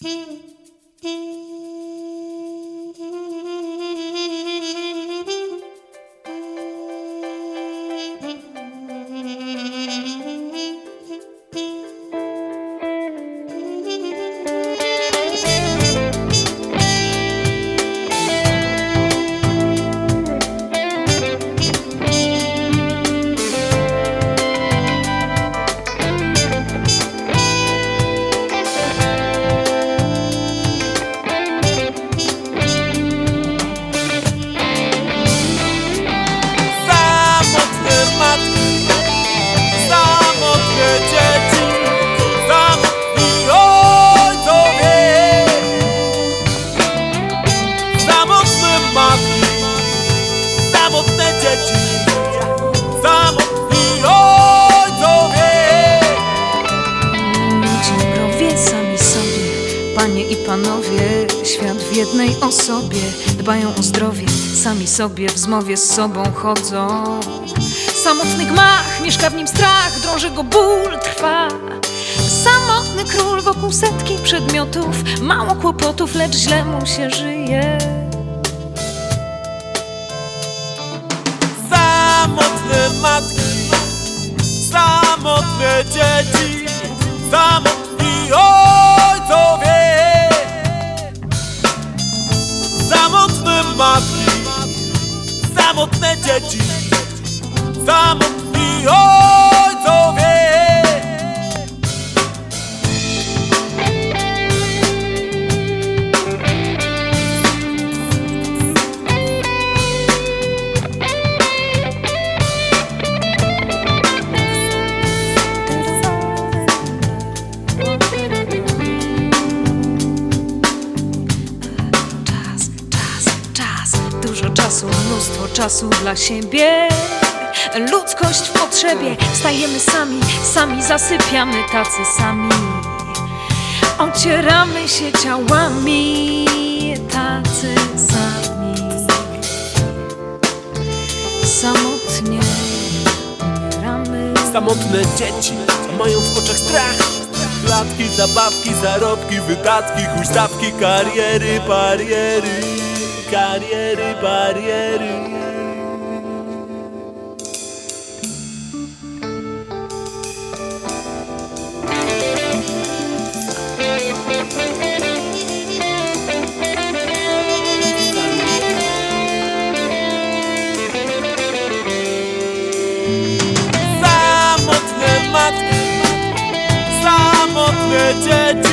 Samotne jednej osobie, dbają o zdrowie, sami sobie w zmowie z sobą chodzą. Samotny gmach, mieszka w nim strach, drąży go ból, trwa. Samotny król wokół setki przedmiotów, mało kłopotów, lecz źle mu się żyje. Samotne matki, samotne dzieci, samotni matki, samotne dzieci, samotni czasu, mnóstwo czasu dla siebie. Ludzkość w potrzebie, stajemy sami, sami zasypiamy tacy sami. Ocieramy się ciałami, tacy sami. Samotnie umieramy. Samotne dzieci mają w oczach strach Klatki, zabawki, zarobki, wydatki, huśtawki, kariery, bariery Kariery, bariery Samotne matki, samotne dzieci